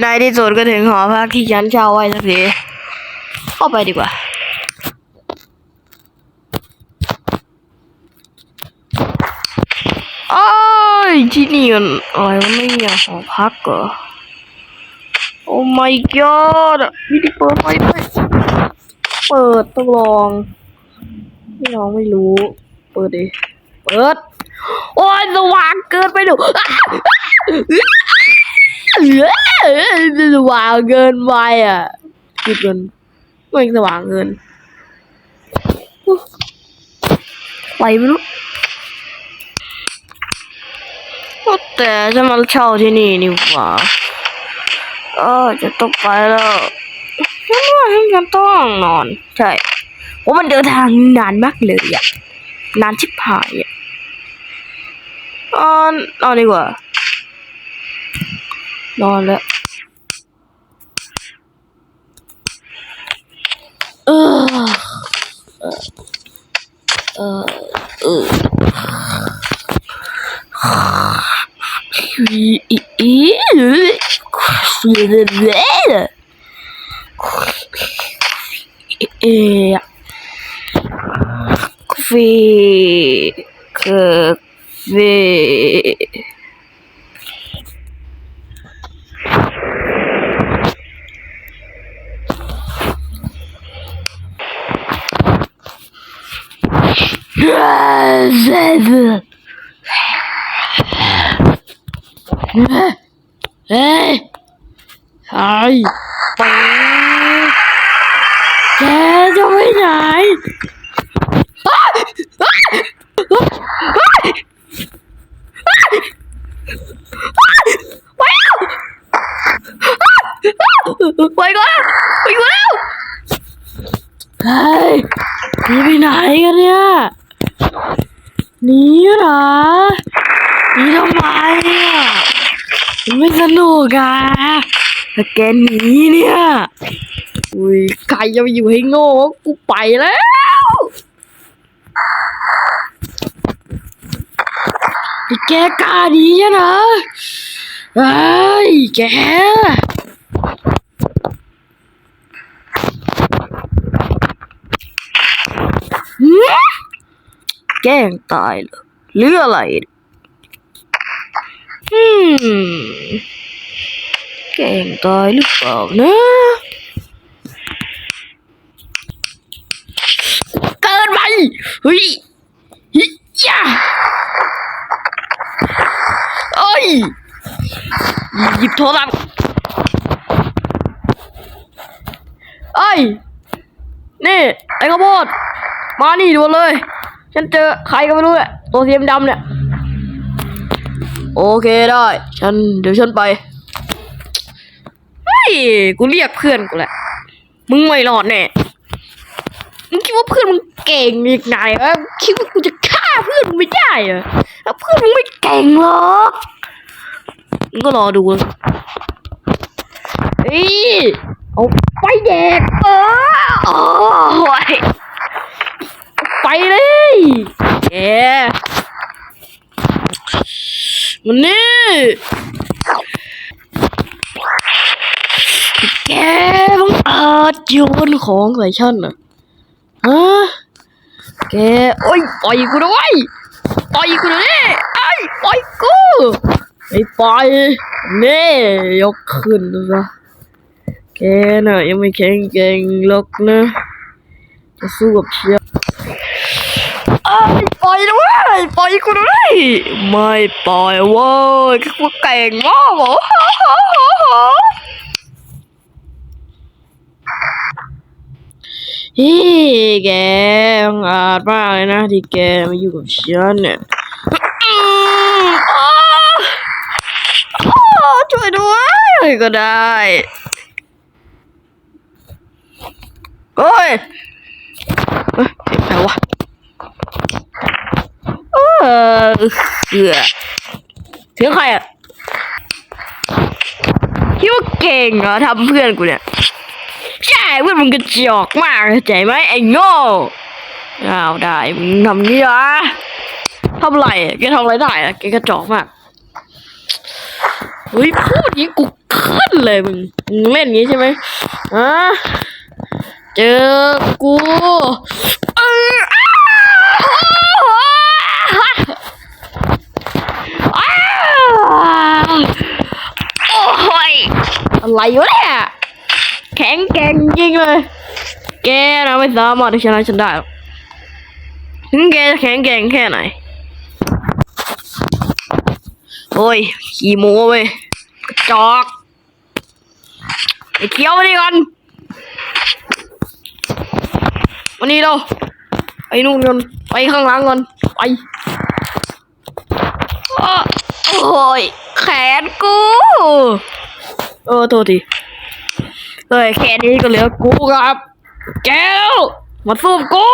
ในที่สุดก็ถึงหอพักที่ฉันเช่าไว้สักทีเข้าไปดีกว่าโอ้ยที่นี่มันอะไรไม่มีหอพักเหรอโอ้ my god ไม่ได้เปิดไฟด้วยเปิดต้องลองไม่ลองไม่รู้ เปิดดิ เปิด โอ้ยสว่างเกินไปหนูอ สว่างเกินไปอะปิดมันไม่สว่างเกินไปไม่รู้แต่ฉันมาเช่าที่นี่นี่หว่าเออจะต้องไปแล้วฉันว่าฉันจะต้องนอน ใช่เพราะมันเดินทางนานมากเลยอะนานชิบหายอะนอนนอนดีกว่านอนแล้ว เออ เออเออเอออีอีอี เฮ้ยไอ้ไปแกจะไปไหนไปไปก่อนไปก่อนเฮ้ยไปไหนกันเนี่ย นีเหรอนี่ทำไมอะมันไม่สนุกอะถ้แกหนีเนี่ยอุ้ยใครจะไปอยู่ให้โง่กูไปแล้วไอ้แกกล้าหนีนะไอ้ยแก หืม แกล้งตายเหรอหรืออะไรอืมแกล้งตายหรือเปล่านะเกินไปเฮ้ยฮิยาเอ้ยหยิบโทรศัพท์เอ้ย นี่ ไอ้ข้าวโพด มานี่ด่วนเลย ฉันเจอใครก็ไม่รู้เนี่ยตัวเสียมดำเนี่ย โอเคได้ ฉันเดี๋ยวฉันไปเฮ้ยกูเรียกเพื่อนกูแหละ มึงไม่รอดแน่มึงคิดว่าเพื่อนมึงเก่งอีกไหนวะคิดว่ากูจะฆ่าเพื่อนมึงไม่ได้เหรอแล้วเพื่อนมึงไม่เก่งหรอกมึงก็รอดูเฮ้ยเอาไปเด็กเออโอ้ย ไปเลยแกมันนี่แกมึงอาจโยนของใส่ฉันน่ะฮะแกโอ้ยปล่อยกูด้วยปล่อยกูด้วยไอ้ปล่อยกูไอ้ปล่อยนี่ยกขึ้นซะแกน่ะยังไม่แข็งแกร่งหรอกนะจะสู้กับเชีย ปล่อยด้วยปล่อยกูด้วยไม่ปล่อยเว้ยกูเก่งมากโอ้โหเฮ้ยแกงอาจมากเลยนะที่แกมาอยู่กับฉันเนี่ยอืมอ้ช่วยด้วยก็ได้เฮ้ยเฮ้ยใครวะ เออเสือเสียงใครอะคิดว่าเก่งเหรอทำเพื่อนกูเนี่ยใช่เพื่อนมึงกระจอกมากใจไหมไอ้โง่อาได้มึงทำงี้เหรอทำไรแกทำไรได้อะแกกระจอกมากเฮ้ยพูดย่างนี้กูขึ้นเลยมึงมึงเล่นงี้ใช่ไหมอะเจอกูเอออ้าวโอ้ย อะไรวะเนี่ยแข็งแกร่งจริงเลย แกนะไม่สามารถชนะฉันได้หรอกถึงแกจะแข็งแกร่งแค่ไหน โอ้ยขี่โม้เว้ยจอกไอ้เคี้ยวมาดิก่อนวันนี้เราไปนู่นก่อนไปข้างหลังก่อนไปโอ้ยแขนกู เออโทษทีเฮ้ยแค่นี้ก็เหลือกูครับ แก้ว มาสู้กู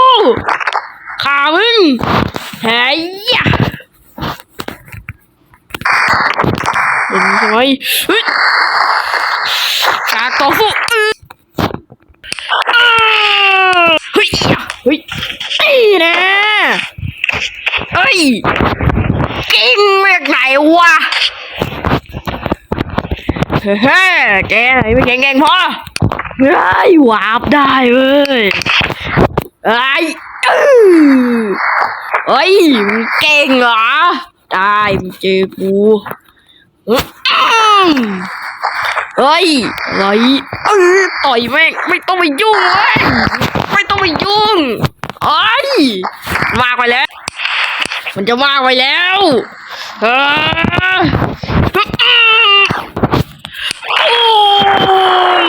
ข่ามึงเฮ้ยยะอย่างนี้ใช่ไหมกากต่อสู้อื้ออ้าวเฮ้ยเฮ้ยนี่นะเฮ้ยกิ้งมาจากไหนวะ เฮ้ยแกไหนไม่แข็งแกร่งพอเฮ้ยวาบได้เว้ยไอ้อื้อเฮ้ยมึงเก่งเหรอ ได้มึงเจอกูเฮ้ยอะไรเออต่อยแม่งไม่ต้องไปยุ่งเว้ยไม่ต้องไปยุ่งเอ้ยมากไปแล้ว มันจะมากไปแล้วเออโอ้ย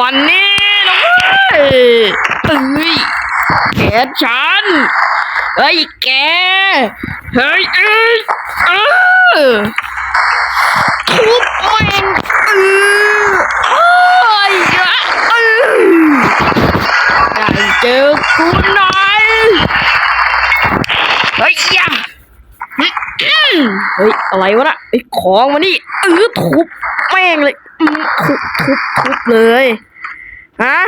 มันนี่นะเว้ยเอ้ยแกฉันเฮ้ยแก เฮ้ยเอ้ยเออทุบแม่งเออโอ้ยะเออได้เจอกูหน่อยเฮ้ยย่าอืมเฮ้ย อะไรวะน่ะไอ้ของมานี่เออทุบแม่งเลยอืมทุบทุบทุบเลย ฮะ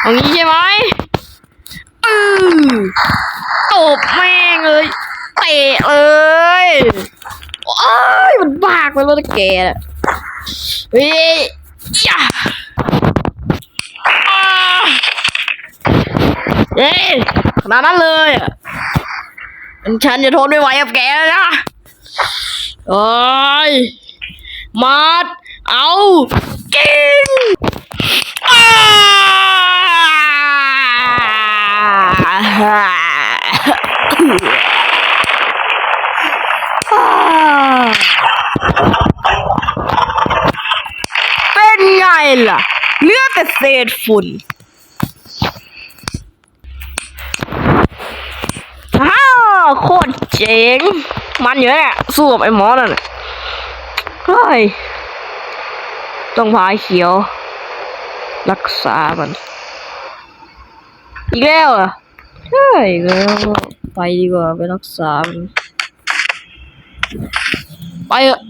เอางี้ใช่ไหมเออตบแม่งเลย เตะเลยโอ้ยมันบากไปแล้วแกน่ะเฮ้ยยาอ่าเฮ้ยขนาดนั้นเลยอะมันฉันจะทนไม่ไหวกับแกแล้วนะโอ้ยมัดเอา กิน เป็นไงล่ะเหลือแต่เศษฝุ่นฮ่าโคตรเจ๋ง มันอยู่เนี่ยสู้กับไอ้หมอนั่นเฮ้ยต้องพาไอ้เขียว รักษามันอีกแล้วเหรอะใช่อีกแล้วไปดีกว่าไปรักษามันไปเถอะ